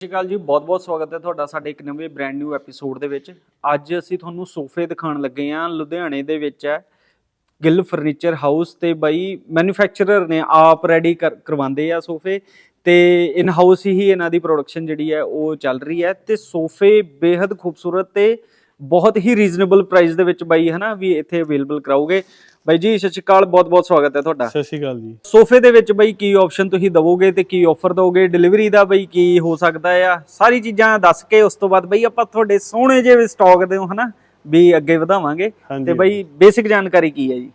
ਸਤਿ ਸ਼੍ਰੀ ਅਕਾਲ ਜੀ, ਬਹੁਤ-ਬਹੁਤ ਸਵਾਗਤ ਹੈ ਤੁਹਾਡਾ ਸਾਡੇ ਇੱਕ ਨਵੇਂ ਬ੍ਰੈਂਡ ਨਿਊ ਐਪੀਸੋਡ ਦੇ ਵਿੱਚ। ਅੱਜ ਅਸੀਂ ਤੁਹਾਨੂੰ ਸੋਫੇ ਦਿਖਾਉਣ ਲੱਗੇ ਹਾਂ, ਲੁਧਿਆਣੇ ਦੇ ਵਿੱਚ ਹੈ। ਗਿੱਲ ਫਰਨੀਚਰ ਹਾਊਸ ਤੇ ਬਾਈ ਮੈਨੂਫੈਕਚਰਰ ਨੇ ਆਪ ਰੈਡੀ ਕਰਵਾਉਂਦੇ ਆ ਸੋਫੇ ਤੇ ਇਨ ਹਾਊਸ ਹੀ ਇਹਨਾਂ ਦੀ ਪ੍ਰੋਡਕਸ਼ਨ ਜਿਹੜੀ ਹੈ ਉਹ ਚੱਲ ਰਹੀ ਹੈ ਤੇ ਸੋਫੇ ਬੇहद ਖੂਬਸੂਰਤ ਤੇ ਬਹੁਤ ਹੀ ਰੀਜ਼ਨੇਬਲ ਪ੍ਰਾਈਸ ਦੇ ਵਿੱਚ ਬਾਈ ਹਨਾ ਵੀ ਇੱਥੇ ਅਵੇਲੇਬਲ ਕਰਾਓਗੇ। ਬਾਈ ਜੀ ਸਤਿ ਸ਼੍ਰੀ ਅਕਾਲ ਬਹੁਤ-ਬਹੁਤ ਸਵਾਗਤ ਹੈ ਤੁਹਾਡਾ। ਸਤਿ ਸ਼੍ਰੀ ਅਕਾਲ ਜੀ। ਸੋਫੇ ਦੇ ਵਿੱਚ ਬਈ ਕੀ ਆਪਸ਼ਨ ਤੁਸੀਂ ਦਵੋਗੇ ਤੇ ਕੀ ਆਫਰ ਦੋਗੇ ਡਿਲੀਵਰੀ ਦਾ ਬਈ ਕੀ ਹੋ ਸਕਦਾ ਆ? ਸਾਰੀ ਚੀਜ਼ਾਂ ਦੱਸ ਕੇ ਉਸ ਤੋਂ ਬਾਅਦ ਬਈ ਆਪਾਂ ਤੁਹਾਡੇ ਸੋਹਣੇ ਜਿਹੇ ਸਟਾਕ ਦੇ ਹਨਾ ਵੀ ਅੱਗੇ ਵਧਾਵਾਂਗੇ। ਤੇ ਬਈ ਬੇਸਿਕ ਜਾਣਕਾਰੀ ਕੀ ਹੈ ਜੀ?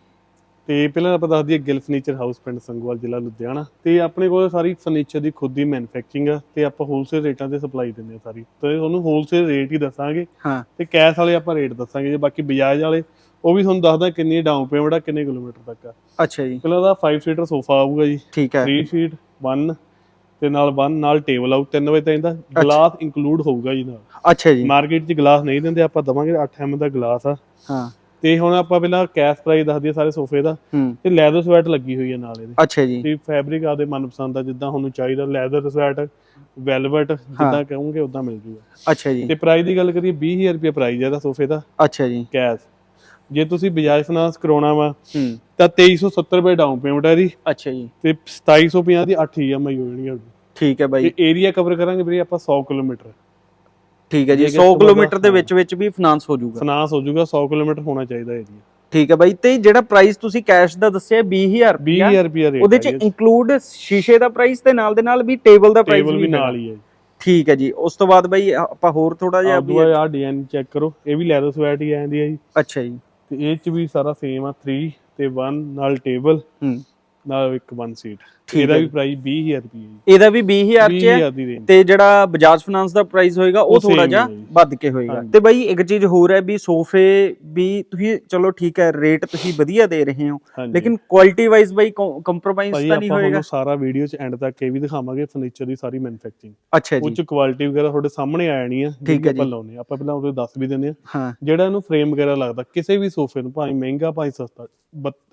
ਤੇ ਪਹਿਲਾਂ ਆਪਾਂ ਦੱਸ ਦਈਏ ਗਿਲ ਫਰਨੀਚਰ ਹਾਊਸ ਪਿੰਡ ਸੰਗੋਵਾਲ ਜ਼ਿਲ੍ਹਾ ਲੁਧਿਆਣਾ। ਤੇ ਆਪਣੇ ਕੋਲ ਸਾਰੀ ਫਰਨੀਚਰ ਦੀ ਖੁਦ ਦੀ ਮੈਨੂਫੈਕਚਰਿੰਗ ਆ ਤੇ ਆਪਾਂ ਹੋਲਸੇਲ ਰੇਟਾਂ ਤੇ ਸਪਲਾਈ ਦਿੰਦੇ ਆ ਸਾਰੀ। ਤੇ ਤੁਹਾਨੂੰ ਹੋਲਸੇਲ ਰੇਟ ਹੀ ਦੱਸਾਂਗੇ। ਹਾਂ। ਤੇ ਕੈਸ਼ ਵਾਲੇ ਆਪਾਂ ਰੇਟ ਦੱਸਾਂਗੇ ਜੇ ਬਾਕੀ ਬਜਾਜ ਵਾਲੇ ਉਹ ਵੀ ਤੁਹਾਨੂੰ ਦੱਸਦਾ ਕਿੰਨੀ ਡਾਊਨ ਪੇਮੈਂਟ ਆ ਕਿੰਨੇ ਕਿਲੋਮੀਟਰ ਤੱਕ ਆ। ਅੱਛਾ ਜੀ। ਪਹਿਲਾਂ ਦਾ 5 ਸੀਟਰ ਸੋਫਾ ਆਊਗਾ ਜੀ। ਠੀਕ ਹੈ। 3 ਸੀਟ 1 ਤੇ ਨਾਲ 1 ਨਾਲ ਟੇਬਲ ਆਊ 3 ਵਜੇ ਤਾਈਂ ਦਾ ਗਲਾਸ ਇਨਕਲੂਡ ਹੋਊਗਾ ਜੀ ਨਾਲ। ਅੱਛਾ ਜੀ। ਮਾਰਕੀਟ 'ਚ ਗਲਾਸ ਨਹੀਂ ਦਿੰਦੇ ਆਪਾਂ ਦਵਾਂਗੇ 8 ਐਮ ਦਾ ਗਲਾਸ ਆ। ਹਾਂ। ਤੇ ਹੁਣ ਆਪਾਂ ਪਹਿਲਾਂ ਕੈਸ਼ ਪ੍ਰਾਈਸ ਦੱਸ ਦਈਏ ਸਾਰੇ ਸੋਫੇ ਦਾ। ਤੇ ਲੈਦਰ ਸਵੈਟ ਲੱਗੀ ਹੋਈ ਹੈ ਨਾਲ ਇਹਦੇ। ਅੱਛਾ ਜੀ। ਤੇ ਫੈਬਰਿਕ ਆਦੇ ਮਨਪਸੰਦ ਦਾ ਜਿੱਦਾਂ ਤੁਹਾਨੂੰ ਚਾਹੀਦਾ ਲੈਦਰ ਸਵੈਟ ਵੈਲਵਟ ਜਿੱਦਾਂ ਕਹੋਗੇ ਉਦਾਂ ਮਿਲ ਜੂਗਾ। ਅੱਛਾ ਜੀ। ਤੇ ਪ੍ਰਾਈਸ ਦੀ ਗੱਲ ਕਰੀਏ 20000 ਰੁਪਏ ਪ੍ਰਾਈਸ ਹੈ ਇਹਦਾ ਸੋਫੇ ਦਾ। ਅੱਛਾ ਜੀ। ਕੈਸ਼। ਜੇ ਤੁਸੀਂ ਬਜਾਜ ਫਾਈਨਾਂਸ ਕਰਾਉਣਾ ਵਾ ਤਾਂ 2370 ਰੁਪਏ ਡਾਊਨ ਪੇਮੈਂਟ ਹੈ ਇਹਦੀ। ਅੱਛਾ ਜੀ। ਤੇ 2750 ਦੀ 8 EMI ਹੋ ਜਾਣੀ ਹੈ ਠੀਕ ਹੈ ਬਾਈ। ਤੇ ਏਰੀਆ ਕਵਰ ਕਰਾਂਗੇ ਵੀਰੇ ਆਪਾਂ 100 ਕਿਲੋਮੀਟਰ। ਠੀਕ ਹੈ ਜੀ ਜੇ 100 customer ਕਿਲੋਮੀਟਰ ਦੇ। ਵਿੱਚ ਵਿੱਚ ਵੀ ਫਾਈਨਾਂਸ ਹੋ ਜਾਊਗਾ। ਫਾਈਨਾਂਸ ਹੋ ਜਾਊਗਾ 100 ਕਿਲੋਮੀਟਰ ਹੋਣਾ ਚਾਹੀਦਾ ਏਰੀਆ ਠੀਕ ਹੈ ਬਾਈ ਤੇ ਜਿਹੜਾ ਪ੍ਰਾਈਸ ਤੁਸੀਂ ਕੈਸ਼ ਦਾ ਦੱਸਿਆ 20000 ਰੁਪਇਆ। 20000 ਰੁਪਏ ਰੇਟ ਉਹਦੇ ਚ ਇਨਕਲੂਡ ਸ਼ੀਸ਼ੇ ਦਾ ਪ੍ਰਾਈਸ ਤੇ ਨਾਲ ਦੇ ਨਾਲ ਵੀ ਟੇਬਲ ਦਾ ਪ੍ਰਾਈਸ ਵੀ। ਨਾਲ ਹੀ ਹੈ ਠੀਕ ਹੈ ਜੀ ਉਸ ਤੋਂ ਬਾਅਦ ਬਈ ਆਪਾਂ ਹੋਰ ਥੋੜਾ ਜਿਹਾ ਵੀ ਆ ਡਿਜ਼ਾਈਨ ਚੈੱਕ ਕਰੋ ਇਹ ਵੀ ਲੈਦਰ ਸਵੈਟ ਹੀ ਆਂਦੀ ਹੈ ਜੀ। ਅੱਛਾ ਜੀ। ਤੇ ਇਹ ਚ ਵੀ ਸਾਰਾ ਸੇਮ ਆ 3 ਤੇ 1 ਨਾਲ ਟੇਬਲ ਹੂੰ। ਨਾਲ ਇੱਕ 1 ਸੀਟ ਇਹਦਾ ਹੈ ਵੀ। ਪ੍ਰਾਈਸ 20000 ਰੁਪਏ ਹੈ ਇਹਦਾ ਵੀ 20000 ਚ ਹੈ 20000 ਦੀ ਰੇਂਜ ਤੇ ਜਿਹੜਾ ਬਜਾਜ ਫਾਈਨਾਂਸ ਦਾ ਪ੍ਰਾਈਸ ਹੋਏਗਾ ਉਹ ਥੋੜਾ ਜਿਹਾ ਹੀ ਹੈ। ਵੱਧ ਕੇ ਹੋਏਗਾ। ਤੇ ਬਈ ਇੱਕ ਚੀਜ਼ ਹੋਰ ਹੈ ਵੀ ਸੋਫੇ ਵੀ ਤੁਸੀਂ ਚਲੋ ਠੀਕ ਹੈ ਰੇਟ ਤੁਸੀਂ ਵਧੀਆ ਦੇ ਰਹੇ ਹੋ। ਲੇਕਿਨ ਕੁਆਲਿਟੀ ਵਾਈਜ਼ ਬਈ ਕੰਪਰੋਮਾਈਜ਼ ਤਾਂ ਨਹੀਂ ਹੋਏਗਾ ਸਾਰਾ ਵੀਡੀਓ ਚ ਐਂਡ ਤੱਕ ਇਹ ਵੀ ਦਿਖਾਵਾਂਗੇ ਫਰਨੀਚਰ ਦੀ ਸਾਰੀ ਮੈਨੂਫੈਕਚਰਿੰਗ ਅੱਛਾ ਜੀ ਚ ਕੁਆਲਿਟੀ ਵਗੈਰਾ ਤੁਹਾਡੇ ਸਾਹਮਣੇ ਆ ਜਾਣੀ ਆ ਜਿਹੜੀ ਠੀਕ ਹੈ ਆਪਾਂ ਜੀ। ਲਾਉਨੇ। ਆਪਾਂ ਪਹਿਲਾਂ ਉਹਦੇ ਦੱਸ ਵੀ ਦਿੰਦੇ ਆ ਹਾਂ ਜਿਹੜਾ ਇਹਨੂੰ ਫਰੇਮ ਵਗੈਰਾ ਲੱਗਦਾ ਕਿਸੇ ਵੀ ਸੋਫੇ ਨੂੰ ਭਾਵੇਂ ਮਹਿੰਗਾ ਭਾਵੇਂ ਸਸਤਾ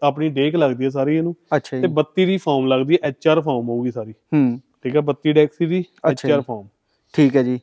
ਆਪਣੀ ਡੇਕ ਲੱਗਦੀ ਹੈ ਸਾਰੀ ਇਹਨੂੰ ਤੇ ਜੀ 32 ਦੀ ਫਾਰਮ ਲੱਗਦੀ ਹੈ ਐਚਆਰ ਫਾਰਮ ਹੋਊਗੀ ਸਾਰੀ। ਹੂੰ। ਠੀਕ ਹੈ 32 ਡੈਕਸੀ ਦੀ ਜੀ। ਫਾਰਮ ਠੀਕ ਹੈ ਜੀ।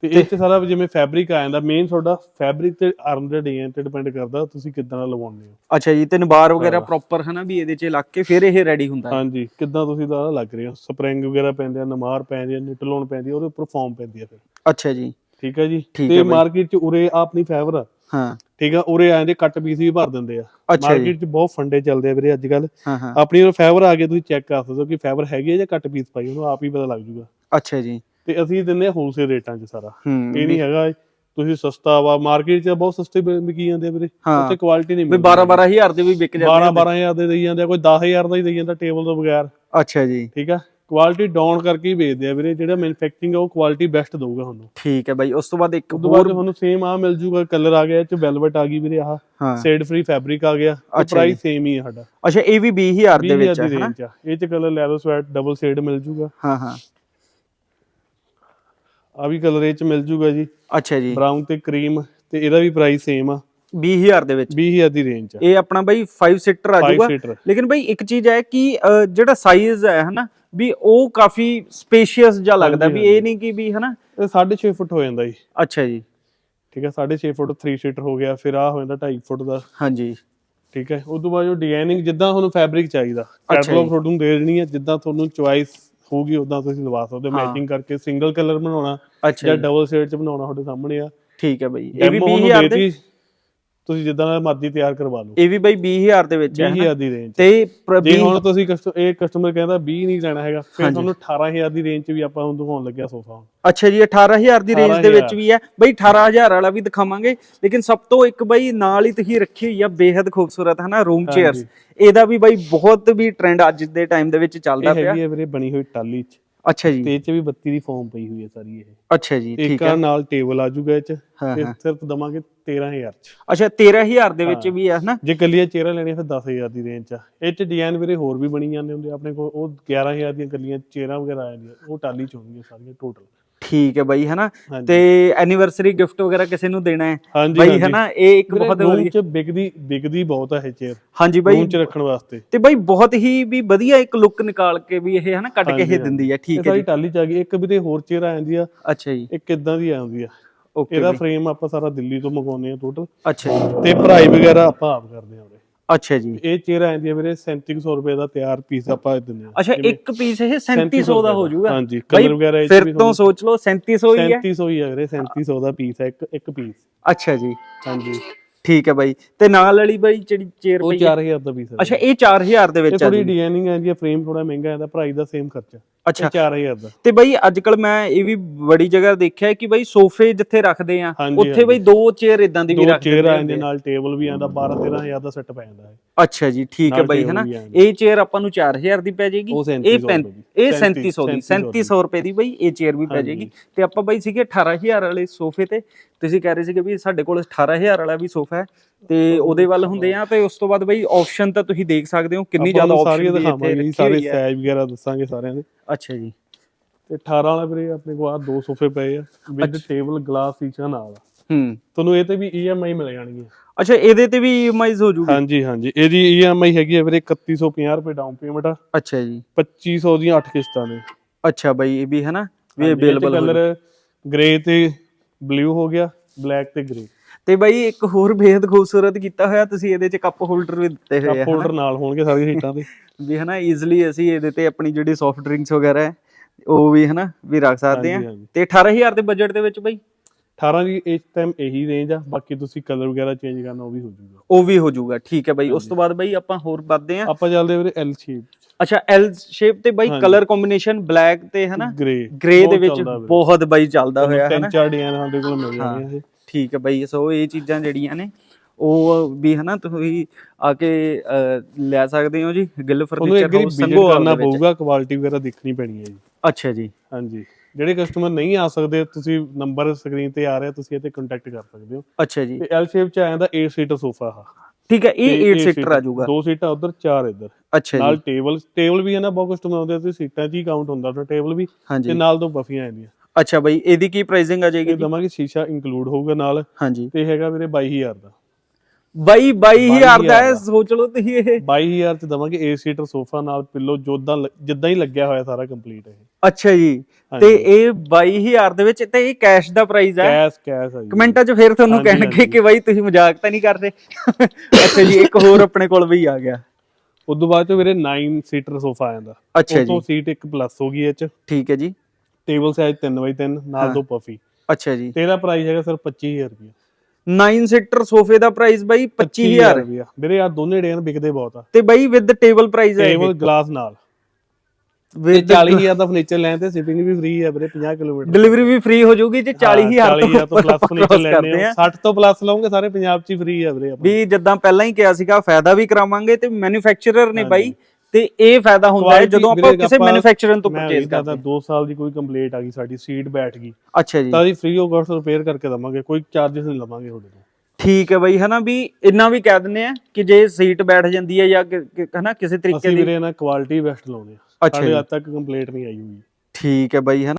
ਤੇ ਇਹ ਤੇ ਸਾਰਾ ਜਿਵੇਂ ਫੈਬਰਿਕ ਆ ਜਾਂਦਾ ਮੇਨ ਤੁਹਾਡਾ ਫੈਬਰਿਕ ਤੇ ਆਰਮ ਦੇ ਡਿਜ਼ਾਈਨ ਤੇ ਡਿਪੈਂਡ ਕਰਦਾ ਤੁਸੀਂ ਕਿੱਦਾਂ ਦਾ ਲਵਾਉਂਦੇ ਹੋ। ਅੱਛਾ ਜੀ ਤੇ ਨਬਾਰ ਵਗੈਰਾ। ਪ੍ਰੋਪਰ ਹਨਾ ਵੀ ਇਹਦੇ ਚ ਲੱਗ ਕੇ ਫਿਰ ਇਹ ਰੈਡੀ ਹੁੰਦਾ ਹੈ। ਹਾਂਜੀ ਕਿੱਦਾਂ ਤੁਸੀਂ ਦਾ ਲੱਗ ਰਹੇ ਹੋ? ਸਪਰਿੰਗ ਵਗੈਰਾ ਪੈਂਦੇ ਆ ਨਮਾਰ ਪੈਂਦੀ ਆ ਨਿਟ ਲੋਨ ਪੈਂਦੀ ਆ ਉਹਦੇ ਉੱਪਰ ਫਾਰਮ ਪੈਂਦੀ ਆ ਫਿਰ। ਅੱਛਾ ਜੀ। ਠੀਕ ਹੈ ਜੀ? ਤੇ। ਮਾਰਕੀਟ 'ਚ ਉਰੇ ਆਪਣੀ ਫੈਬਰ ਆ। ਹਾਂ। ਠੀਕ ਆ ਉਰੇ ਆਏ ਦੇ ਕੱਟ ਪੀਸ ਵੀ ਭਰ ਦਿੰਦੇ ਆ। ਅੱਛਾ ਜੀ। ਮਾਰਕੀਟ 'ਚ ਬਹੁਤ ਫੰਡੇ ਚੱਲਦੇ ਆ ਵੀਰੇ ਅੱਜ ਕੱਲ ਹਾਂ ਹਾਂ। ਆਪਣੀ ਉਹ ਫੈਬਰ ਆ ਕੇ ਤੁਸੀਂ ਚੈੱਕ ਕਰ ਸਕਦੇ ਹੋ ਕਿ ਫੈਬਰ ਹੈਗੀ ਹੈ ਜਾਂ ਕੱਟ ਪੀਸ ਪਾਈ ਉਹਨੂੰ ਆਪ ਹੀ ਪਤਾ ਲੱਗ ਜੂਗਾ। ਅੱਛਾ ਜੀ। ਤੇ ਅਸੀਂ ਦਿੰਦੇ ਆ ਹੋਲਸੇਲ ਰੇਟਾਂ 'ਚ ਸਾਰਾ। ਹੂੰ ਇਹ ਨਹੀਂ ਹੈਗਾ ਤੁਸੀਂ ਸਸਤਾ ਵਾ ਮਾਰਕੀਟ 'ਚ ਬਹੁਤ ਸਸਤੇ ਬ- ਵਿਕੀ ਜਾਂਦੇ ਆ ਵੀਰੇ। ਹਾਂ। ਉੱਥੇ ਕੁਆਲਿਟੀ ਨਹੀਂ ਵੀ ਮਿਲਦੀ। 12 12000 ਦੇ ਵੀ ਵਿਕ ਜਾਂਦੇ 12 ਆ। 12000 ਦੇ ਦੇਈ ਜਾਂਦੇ ਆ ਕੋਈ 10000 ਦਾ ਹੀ ਦੇਈ ਜਾਂਦਾ ਟੇਬਲ ਤੋਂ ਬਗੈਰ। ਅੱਛਾ ਜੀ। ਠੀਕ ਆ? ਕੁਆਲਿਟੀ ਡਾਊਨ ਕਰਕੇ ਹੀ ਵੇਚਦੇ ਆ ਵੀਰੇ ਜਿਹੜਾ ਮੈਨੂਫੈਕਚਰਿੰਗ ਆ ਉਹ ਕੁਆਲਿਟੀ ਬੈਸਟ ਦਊਗਾ ਤੁਹਾਨੂੰ। ਠੀਕ ਹੈ ਬਾਈ ਉਸ ਤੋਂ ਬਾਅਦ ਇੱਕ ਹੋਰ ਤੁਹਾਨੂੰ ਸੇਮ ਆ ਮਿਲ ਜੂਗਾ ਕਲਰ ਆ ਗਿਆ ਇਹ ਚ ਵੈਲਵਟ ਆ ਗਈ ਵੀਰੇ ਆਹ ਸ਼ੇਡ ਫ੍ਰੀ ਫੈਬਰਿਕ ਆ ਗਿਆ। ਪ੍ਰਾਈਸ ਸੇਮ ਹੀ ਆ ਸਾਡਾ। ਅੱਛਾ ਇਹ ਵੀ 20000 ਦੇ 20000 ਵਿੱਚ ਹੈ ਹਨਾ? ਇਹ ਚ colour leather suede double shade ਮਿਲ ਜੂਗਾ। ਹਾਂ ਹਾਂ। ਆ ਵੀ ਕਲਰ ਇਹ ਚ ਮਿਲ ਜੂਗਾ ਜੀ। ਅੱਛਾ ਜੀ। ਬਰਾਊਨ ਤੇ ਕਰੀਮ ਤੇ ਇਹਦਾ ਵੀ ਪ੍ਰਾਈਸ ਸੇਮ ਆ। 20000 ਦੇ ਵਿੱਚ। 20000 ਦੀ ਰੇਂਜ ਆ। ਇਹ ਆਪਣਾ ਬਾਈ 5 ਸੀਟਰ ਆ 5 ਜਾਊਗਾ ਲੇਕਿਨ ਬਾਈ ਇੱਕ ਚੀਜ਼ ਹੈ ਕਿ ਜਿਹੜਾ ਸਾਈਜ਼ ਹੈ ਹਨਾ? ਵੀ ਉਹ ਕਾਫੀ ਸਪੇਸ਼ੀਅਸ ਜਿਹਾ ਲੱਗਦਾ ਵੀ ਇਹ ਨਹੀਂ ਕਿ ਵੀ ਹਨਾ? ਇਹ 6.5 ਫੁੱਟ ਹੋ ਜਾਂਦਾ ਜੀ। ਅੱਛਾ ਜੀ। ਠੀਕ ਹੈ 6.5 ਫੁੱਟ 3 ਸੀਟਰ ਹੋ ਗਿਆ ਫਿਰ ਆ ਹੋ ਜਾਂਦਾ 2.5 ਫੁੱਟ ਦਾ। ਹਾਂਜੀ। ਠੀਕ ਹੈ ਉਸ ਤੋਂ ਬਾਅਦ ਜੋ ਡਿਜ਼ਾਈਨਿੰਗ ਜਿੱਦਾਂ ਤੁਹਾਨੂੰ ਫੈਬਰਿਕ ਚਾਹੀਦਾ ਕੈਟਲੌਗ। ਤੁਹਾਨੂੰ ਦੇ ਦੇਣੀ ਹੈ ਜਿੱਦਾਂ ਤੁਹਾਨੂੰ ਚੁਆਇਸ ਹੋਊਗੀ ਉਦਾਂ ਤੁਸੀਂ ਲਵਾ ਸਕਦੇ। ਮੈਚਿੰਗ ਕਰਕੇ ਸਿੰਗਲ ਕਲਰ ਬਣਾਉਣਾ ਜਾਂ ਡਬਲ ਸ਼ੇਡ ਚ ਬਣਾਉਣਾ ਤੁਹਾਡੇ ਸਾਹਮਣੇ ਆ। ਠੀਕ ਹੈ ਬਾਈ। ਇਹ ਵੀ Demo ਉਹਨੂੰ 20000 ਦੇ ਤੁਸੀਂ ਜਿੱਦਾਂ ਦਾ ਮਰਜ਼ੀ ਤਿਆਰ ਕਰਵਾ ਲਓ। ਇਹ ਵੀ ਬਾਈ 20000 ਦੇ ਵਿੱਚ ਹੈ ਹਨਾ? 20000 ਦੀ ਰੇਂਜ ਤੇ ਜੇ ਹੁਣ ਤੁਸੀਂ ਇਹ ਕਸਟਮਰ ਕਹਿੰਦਾ 20 ਨਹੀਂ ਲੈਣਾ ਹੈਗਾ ਫਿਰ। ਤੁਹਾਨੂੰ 18000 ਦੀ ਰੇਂਜ ਚ ਵੀ ਆਪਾਂ ਨੂੰ ਦਿਖਾਉਣ ਲੱਗਿਆ ਸੋਫਾ ਅੱਛਾ ਜੀ 18000 ਦੀ ਰੇਂਜ ਦੇ ਵਿੱਚ 18,000 ਵੀ ਹੈ। ਬਈ 18000 ਵਾਲਾ ਵੀ ਦਿਖਾਵਾਂਗੇ ਲੇਕਿਨ ਸਭ ਤੋਂ ਇੱਕ ਬਈ ਨਾਲ ਹੀ ਤੁਸੀਂ ਰੱਖੀ ਹੋਈ ਆ ਬੇहद ਖੂਬਸੂਰਤ ਹਨਾ? ਰੂਮ। ਚੇਅਰਸ ਇਹਦਾ ਵੀ ਬਈ ਬਹੁਤ ਵੀ ਟ੍ਰੈਂਡ ਅੱਜ ਦੇ ਟਾਈਮ ਦੇ ਵਿੱਚ ਇਹ ਚੱਲਦਾ ਪਿਆ। ਹੈਗੀ ਹੈ ਵੀਰੇ ਬਣੀ ਹੋਈ ਟਾਲੀ ਚ। ਅੱਛਾ ਜੀ। ਤੇ ਇਹ ਚ ਵੀ 32 ਦੀ ਫਾਰਮ ਪਈ ਹੋਈ ਹੈ ਸਾਰੀ ਇਹ। ਅੱਛਾ ਜੀ ਠੀਕ ਹੈ। ਨਾਲ ਟੇਬਲ ਆ ਜਾਊਗਾ ਇਹ ਚ। ਹਾਂ, ਤੇ ਹਾਂ। ਸਿਰਫ ਦਵਾਂਗੇ 13000 ਚ। ਅੱਛਾ 13000 ਦੇ ਵਿੱਚ ਹਾਂ। ਵੀ ਹੈ ਹਨਾ ਜੇ ਕੱਲੀਆਂ ਚੇਅਰਾਂ ਲੈਣੀਆਂ ਫਿਰ 10000 ਦੀ ਰੇਂਜ ਚ ਆ। ਇਹ ਚ ਡਿਜ਼ਾਈਨ ਵੀਰੇ ਹੋਰ ਵੀ ਬਣੀ ਜਾਂਦੇ ਹੁੰਦੇ ਆ। ਆਪਣੇ ਕੋਲ ਉਹ 11000 ਦੀਆਂ ਕੱਲੀਆਂ ਚੇਅਰਾਂ ਵਗੈਰਾ ਆ ਜਾਂਦੀਆਂ। ਉਹ ਟਾਲੀ ਚ ਹੋਣਗੀਆਂ ਸਾਰੀਆਂ ਟੋਟਲ ਠੀਕ ਹੈ ਬਾਈ ਹਨਾ? ਤੇ ਐਨੀਵਰਸਰੀ ਗਿਫਟ ਵਗੈਰਾ ਕਿਸੇ ਨੂੰ ਦੇਣਾ ਹੈ? ਬਾਈ। ਹਨਾ ਇਹ ਇੱਕ ਬਹੁਤ ਵਧੀਆ ਚ ਬਿਕਦੀ ਬਿਕਦੀ ਬਹੁਤ ਹੈ ਇਹ ਚੇਅਰ ਹਾਂਜੀ ਬਾਈ। ਰੂਮ ਚ ਰੱਖਣ ਵਾਸਤੇ। ਤੇ ਬਾਈ ਬਹੁਤ ਹੀ ਵੀ ਵਧੀਆ ਇੱਕ ਲੁੱਕ ਨਿਕਾਲ ਕੇ ਵੀ ਇਹ ਹਨਾ ਕੱਢ ਕੇ ਇਹ ਦਿੰਦੀ ਹੈ। ਠੀਕ ਹੈ ਜੀ। ਟਾਲੀ ਚ ਆ ਗਈ। ਇੱਕ ਵੀਰੇ ਹੋਰ ਚੇਅਰ ਆ ਜਾਂਦੀ ਆ। ਅੱਛਾ ਜੀ। ਇੱਕ ਇਦਾਂ ਦੀ ਆਉਂਦੀ ਆ। ਓਕੇ ਇਹਦਾ ਫਰੇਮ ਆਪਾਂ ਸਾਰਾ ਦਿੱਲੀ ਤੋਂ ਮੰਗਵਾਉਂਦੇ ਆ ਟੋਟਲ ਅੱਛਾ ਜੀ। ਤੇ ਭਰਾਈ ਵਗੈਰਾ ਆਪਾਂ ਆਪ ਕਰਦੇ ਆ ਅੱਛਾ ਜੀ। ਇਹ ਚੇਅਰ ਆ ਜਾਂਦੀ ਆ ਵੀਰੇ 3700 ਰੁਪਏ ਦਾ ਤਿਆਰ ਪੀਸ ਆਪਾਂ ਦਿੰਦੇ ਆ ਅੱਛਾ ਇੱਕ ਪੀਸ ਇਹ 3700 ਦਾ ਹੋ ਜਾਊਗਾ। ਹਾਂਜੀ ਕਲਰ ਵਗੈਰਾ ਇਹ ਫਿਰ ਤੋਂ ਸੋਚ ਲਓ 3700 ਹੀ ਹੈ। 3700 ਹੀ ਆ ਵੀਰੇ 3700 ਦਾ ਪੀਸ ਹੈ ਇੱਕ ਇੱਕ ਪੀਸ ਅੱਛਾ ਜੀ। ਹਾਂਜੀ। ਠੀਕ ਹੈ ਬਾਈ। ਤੇ ਨਾਲ ਵਾਲੀ ਬਾਈ ਜਿਹੜੀ ਚੇਅਰ ਉਹ ਪਈ ਹੈ? 4000 ਦਾ ਪੀਸ ਹੈ ਅੱਛਾ ਇਹ 4000 ਦੇ ਵਿੱਚ ਆ ਥੋੜੀ ਜੀ ਡਿਜ਼ਾਈਨਿੰਗ ਹੈ ਜੀ ਫਰੇਮ ਥੋੜਾ ਮਹਿੰਗਾ ਹੈ ਦਾ ਪ੍ਰਾਈਸ ਦਾ ਸੇਮ ਖਰਚਾ। ਅੱਛਾ 4000 ਦਾ ਤੇ ਬਾਈ ਅੱਜ ਕੱਲ ਮੈਂ ਇਹ ਵੀ ਬੜੀ ਜਗ੍ਹਾ ਦੇਖਿਆ ਕਿ ਬਾਈ ਸੋਫੇ ਜਿੱਥੇ ਰੱਖਦੇ ਆ ਉੱਥੇ ਬਾਈ ਦੋ ਚੇਅਰ ਇਦਾਂ ਦੀ ਵੀ ਦੋ ਰੱਖ ਚੇਅਰ ਦਿੰਦੇ ਆ ਹੁੰਦੇ ਜਾਂਦੇ ਆ। ਨਾਲ ਟੇਬਲ ਵੀ ਆਂਦਾ 12 13000 ਦਾ ਸੈੱਟ ਪੈ ਜਾਂਦਾ ਹੈ ਅੱਛਾ ਜੀ ਠੀਕ ਹੈ ਬਾਈ ਹਨਾ। ਇਹ ਚੇਅਰ ਆਪਾਂ ਨੂੰ 4000 ਦੀ ਪੈ ਜਾਏਗੀ ਇਹ 3700 ਪੈਂ- ਦੀ। ਇਹ 3700 3700 ਦੀ 3700 3700 ਰੁਪਏ ਦੀ ਬਾਈ ਇਹ ਚੇਅਰ ਵੀ ਪੈ। ਜਾਏਗੀ ਤੇ ਆਪਾਂ ਬਾਈ ਸੀਗੇ 18000 ਵਾਲੇ ਸੋਫੇ ਤੇ ਤੁਸੀਂ ਕਹਿ ਰਹੇ ਸੀਗੇ ਵੀ ਸਾਡੇ ਕੋਲ 18000 ਵਾਲਾ ਵੀ ਸੋਫਾ ਹੈ ਤੇ ਉਹਦੇ ਵੱਲ ਹੁੰਦੇ ਆ ਤੇ ਉਸ ਤੋਂ ਬਾਅਦ ਬਾਈ ਆਪਸ਼ਨ ਤਾਂ ਤੁਸੀਂ ਦੇਖ ਸਕਦੇ ਹੋ ਕਿੰਨੀ ਜ਼ਿਆਦਾ ਆਪਸ਼ਨ ਦਿਖਾਵਾਂਗੇ ਜੀ, ਸਾਰੇ ਸਾਈਜ਼ ਵਗੈਰਾ ਦੱਸਾਂਗੇ ਸਾਰਿਆਂ ਦੇ। ਅੱਛਾ ਜੀ। ਤੇ 18 ਵਾਲਾ ਵੀਰੇ ਆਪਣੇ ਕੋਲ ਆ ਦੋ ਸੋਫੇ ਪਏ ਆ ਵਿਦ ਟੇਬਲ ਗਲਾਸ ਸ਼ੀਸ਼ਾ ਨਾਲ। ਹੂੰ। ਤੁਹਾਨੂੰ ਇਹ ਤੇ ਵੀ EMI ਮਿਲ ਜਾਣਗੀਆਂ। ਅੱਛਾ ਇਹਦੇ ਤੇ ਵੀ EMIs ਹੋ ਜੂਗੀ? ਹਾਂਜੀ ਹਾਂਜੀ। ਇਹਦੀ EMI ਹੈਗੀ ਹੈ ਵੀਰੇ 3150 ਰੁਪਏ ਡਾਊਨ ਪੇਮੈਂਟ ਆ। ਅੱਛਾ ਜੀ। 2500 ਦੀਆਂ 8 ਕਿਸ਼ਤਾਂ ਨੇ। ਅੱਛਾ ਬਾਈ ਇਹ ਵੀ ਹੈ ਨਾ ਵੀ ਅਵੇਲੇਬਲ ਕਲਰ ਗ੍ਰੇ ਤੇ ਬਲੂ ਹੋ ਗਿਆ ਬਲੈਕ ਤੇ ਗ੍ਰੇ ਤੇ ਬਾਈ ਇੱਕ ਹੋਰ ਬੇहद ਖੂਬਸੂਰਤ ਕੀਤਾ ਹੋਇਆ ਤੁਸੀਂ ਇਹਦੇ ਚ ਕੱਪ ਹੋਲਡਰ ਵੀ ਦਿੱਤੇ ਹੋਏ ਆ ਕੱਪ ਹੋਲਡਰ ਨਾਲ ਹੋਣਗੇ ਸਾਰੀਆਂ ਸੀਟਾਂ ਤੇ। ਵੀ ਹਨਾ ਈਜ਼ੀਲੀ ਅਸੀਂ ਇਹਦੇ ਤੇ ਆਪਣੀ ਜਿਹੜੀ ਸੌਫਟ ਡਰਿੰਕਸ ਵਗੈਰਾ ਹੈ ਉਹ ਵੀ ਹਨਾ ਵੀ ਰੱਖ ਸਕਦੇ ਆ। ਤੇ 18000 ਦੇ ਬਜਟ ਦੇ ਵਿੱਚ ਬਾਈ? 18 ਦੀ ਇਸ ਟਾਈਮ ਇਹੀ ਰੇਂਜ ਆ ਬਾਕੀ ਤੁਸੀਂ ਕਲਰ ਵਗੈਰਾ ਚੇਂਜ ਕਰਨਾ ਉਹ ਵੀ ਹੋ ਜਾਊਗਾ। ਉਹ ਵੀ ਹੋ ਜਾਊਗਾ ਠੀਕ ਹੈ ਬਾਈ। ਉਸ ਤੋਂ ਬਾਅਦ ਬਾਈ ਆਪਾਂ ਹੋਰ ਵੱਧਦੇ ਆ ਆਪਾਂ ਚੱਲਦੇ ਵੀਰੇ ਐਲ ਸ਼ੇਪ ਅੱਛਾ ਐਲ ਸ਼ੇਪ ਤੇ ਬਾਈ। ਕਲਰ ਕੰਬੀਨੇਸ਼ਨ ਬਲੈਕ ਤੇ ਹਨਾ? ਗ੍ਰੇ ਗ੍ਰੇ ਦੇ ਵਿੱਚ ਬਹੁਤ ਬਾਈ ਚੱਲਦਾ ਹੋਇਆ ਤਿੰਨ ਹਨਾ? ਚਾਰ ਡਿਜ਼ਾਈਨ ਸਾਡੇ ਕੋਲ ਮਿਲ ਜਾਣਗੇ ਇਹ। ਠੀਕ ਹੈ ਬਾਈ ਸੋ ਇਹ ਚੀਜ਼ਾਂ ਜਿਹੜੀਆਂ ਨੇ ਉਹ ਵੀ ਹਨਾ ਤੁਸੀਂ ਆ ਕੇ ਲੈ ਸਕਦੇ ਹੋ ਜੀ ਗਿੱਲ ਫਰਨੀਚਰ ਵਿਜ਼ਿਟ ਸੰਗੋਵਾਲ ਕਰਨਾ ਦੇ ਪਊਗਾ ਕੁਆਲਿਟੀ ਵਗੈਰਾ ਦੇਖਣੀ ਪੈਣੀ ਹੈ ਜੀ। ਅੱਛਾ ਜੀ। ਹਾਂਜੀ। ਜਿਹੜੇ ਕਸਟਮਰ ਨਹੀਂ ਆ ਸਕਦੇ ਤੁਸੀਂ ਨੰਬਰ ਸਕਰੀਨ ਤੇ ਆ ਰਿਹਾ ਤੁਸੀਂ ਤੇ ਕੰਟੈਕਟ ਕਰ ਸਕਦੇ ਹੋ। ਅੱਛਾ ਜੀ। ਤੇ ਐਲ ਸ਼ੇਪ ਚ ਆ ਜਾਂਦਾ 8 ਸੀਟਰ ਸੋਫਾ ਆ। ਠੀਕ ਹੈ ਇਹ ਤੇ 8 ਸੀਟਰ ਆ ਜਾਊਗਾ। ਦੋ ਸੀਟਾਂ ਉਧਰ ਚਾਰ ਇੱਧਰ। ਅੱਛਾ ਨਾਲ ਟੇਬਲ ਟੇਬਲ ਵੀ ਹੈ ਨਾ ਬਹੁਤ ਕਸਟਮਰ ਆਉਂਦੇ ਤੇ ਸੀਟਾਂ 'ਚ ਹੀ ਕਾਊਂਟ ਹੁੰਦਾ ਤਾਂ ਟੇਬਲ ਵੀ। ਤੇ ਨਾਲ ਦੋ ਬਫੀਆਂ ਆਉਂਦੀਆਂ। ਅੱਛਾ ਬਾਈ ਇਹਦੀ ਕੀ ਪ੍ਰਾਈਸਿੰਗ ਆ ਜਾਏਗੀ ਇਹ ਜੀ ਦਵਾਂਗੇ ਸ਼ੀਸ਼ਾ ਇਨਕਲੂਡ ਹੋਊਗਾ ਨਾਲ। ਹਾਂਜੀ। ਤੇ ਹੈਗਾ ਵੀਰੇ 22000 ਦਾ। ਬਾਈ 22000 ਦਾ ਹੈ। ਸੋਚ ਲਓ ਤੁਸੀਂ ਇਹ। 22000 ਚ ਦਵਾਂਗੇ 8 ਸੀਟਰ ਸੋਫਾ ਨਾਲ ਪਿੱਲੋ ਜੋਦਾਂ ਜਿੱਦਾਂ ਹੀ ਲੱਗਿਆ ਹੋਇਆ ਸਾਰਾ ਕੰਪਲੀਟ ਹੈ ਅੱਛਾ ਜੀ। ਤੇ ਇਹ 22000 ਦੇ ਵਿੱਚ ਤੇ ਇਹ ਕੈਸ਼ ਦਾ ਪ੍ਰਾਈਸ ਹੈ? ਕੈਸ਼ ਕੈਸ਼ ਜੀ। ਕਮੈਂਟਾਂ 'ਚ ਫਿਰ ਤੁਹਾਨੂੰ ਕਹਿਣਗੇ। ਕਿ ਬਾਈ ਤੁਸੀਂ ਮਜ਼ਾਕ ਤਾਂ ਨਹੀਂ ਕਰਦੇ। ਅੱਛਾ ਜੀ ਇੱਕ ਹੋਰ ਆਪਣੇ ਕੋਲ ਵੀ ਆ ਗਿਆ। ਉਸ ਤੋਂ ਬਾਅਦ ਚ ਵੀਰੇ 9 ਸੀਟਰ ਸੋਫਾ ਆ ਜਾਂਦਾ। ਅੱਛਾ ਉਹ ਤੋਂ ਜੀ। ਸੀਟ ਇੱਕ ਪਲੱਸ ਹੋ ਗਈ ਇਹ ਚ। ਠੀਕ ਹੈ ਜੀ। ਟੇਬਲ ਸਾਈਜ਼ 3x3 ਨਾਲ। ਦੋ ਪਫੀ ਅੱਛਾ ਜੀ। ਤੇ ਇਹਦਾ ਪ੍ਰਾਈਸ ਹੈਗਾ ਸਿਰਫ 25000 ਰੁਪਏ 9 ਸੀਟਰ ਸੋਫੇ ਦਾ ਪ੍ਰਾਈਸ ਬਾਈ 25000 ਰੁਪਏ ਵੀਰੇ ਆ ਦੋਨੇ ਡੇਨ ਵਿਕਦੇ ਬਹੁਤ ਆ। ਤੇ ਬਾਈ ਵਿਦ ਟੇਬਲ ਪ੍ਰਾਈਸ ਹੈ ਟੇਬਲ ਗਲਾਸ ਨਾਲ। ਵਿਦ 40000 ਦਾ ਫਰਨੀਚਰ ਲੈਣ ਤੇ ਸ਼ਿਪਿੰਗ ਵੀ ਫ੍ਰੀ ਹੈ ਵੀਰੇ 50 ਕਿਲੋਮੀਟਰ। ਡਿਲੀਵਰੀ ਵੀ ਫ੍ਰੀ ਹੋ ਜਾਊਗੀ ਜੇ 40000 ਤੋਂ 40000 ਤੋਂ ਪਲੱਸ ਫਰਨੀਚਰ ਲੈਣੇ ਆ। ਆ। 60 ਤੋਂ ਪਲੱਸ ਲਓਗੇ ਸਾਰੇ ਪੰਜਾਬ 'ਚ ਹੀ ਫ੍ਰੀ ਹੈ ਵੀਰੇ ਆਪਾਂ ਵੀ ਜਿੱਦਾਂ ਪਹਿਲਾਂ ਹੀ ਕਿਹਾ ਸੀਗਾ ਫਾਇਦਾ ਵੀ ਕਰਾਵਾਂਗੇ ਤੇ ਮੈਨੂਫੈਕਚਰਰ ਨੇ। ਬਾਈ ਤੇ ਇਹ ਫਾਇਦਾ ਹੁੰਦਾ ਹੈ ਜਦੋਂ ਆਪਾਂ ਕਿਸੇ ਮੈਨੂਫੈਕਚਰਰ ਤੋਂ ਪਰਚੇਸ ਕਰਦਾ ਕਰਦੇ 2 ਸਾਲ ਦੀ ਕੋਈ ਕੰਪਲੀਟ ਆ ਗਈ ਸਾਡੀ ਸੀਟ ਬੈਠ ਗਈ। ਅੱਛਾ ਜੀ। ਤਾਂ ਅਸੀਂ ਫ੍ਰੀ ਆਫ ਕਾਸਟ ਰਿਪੇਅਰ ਕਰਕੇ ਦਵਾਂਗੇ ਕੋਈ ਚਾਰजेस ਨਹੀਂ ਲਵਾਂਗੇ ਤੁਹਾਡੇ ਤੋਂ। ਠੀਕ ਹੈ ਬਾਈ ਹਨਾ ਵੀ ਇੰਨਾ ਵੀ ਕਹਿ ਦਿੰਨੇ ਆ ਕਿ ਜੇ ਸੀਟ ਬੈਠ ਜਾਂਦੀ ਹੈ ਜਾਂ ਹਨਾ ਕਿਸੇ ਤਰੀਕੇ ਅਸੀਂ ਦੀ ਵੀਰੇ ਨਾ ਕੁਆਲਿਟੀ ਬੈਸਟ ਲਾਉਣੇ ਆ ਅੱਛਾ ਸਾਡੇ ਜੀ। ਹੱਦ ਤੱਕ ਕੰਪਲੀਟ ਨਹੀਂ ਆਈ ਹੋਈ। ਠੀਕ ਹੈ ਬਾਈ ਹਨਾ